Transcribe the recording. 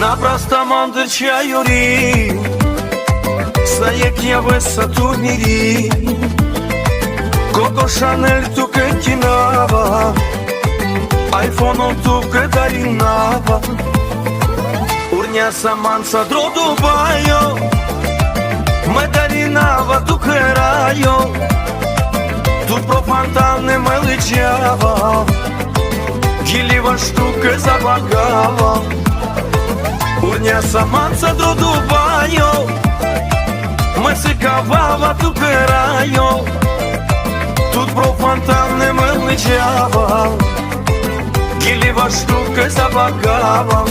самандр чайорі, Знає я висоту мірі, Коко Шанель туке кінава, Айфоном туке дарінава, Урня саманца дродубайо, Медарінава туке райо, Тут про фонтани меличава, Гіліва штуки забагава, Урня саманца дродубайо, Месикавава туке райо, Тут про фонтан фонтани меличава, Гіліва за забагава,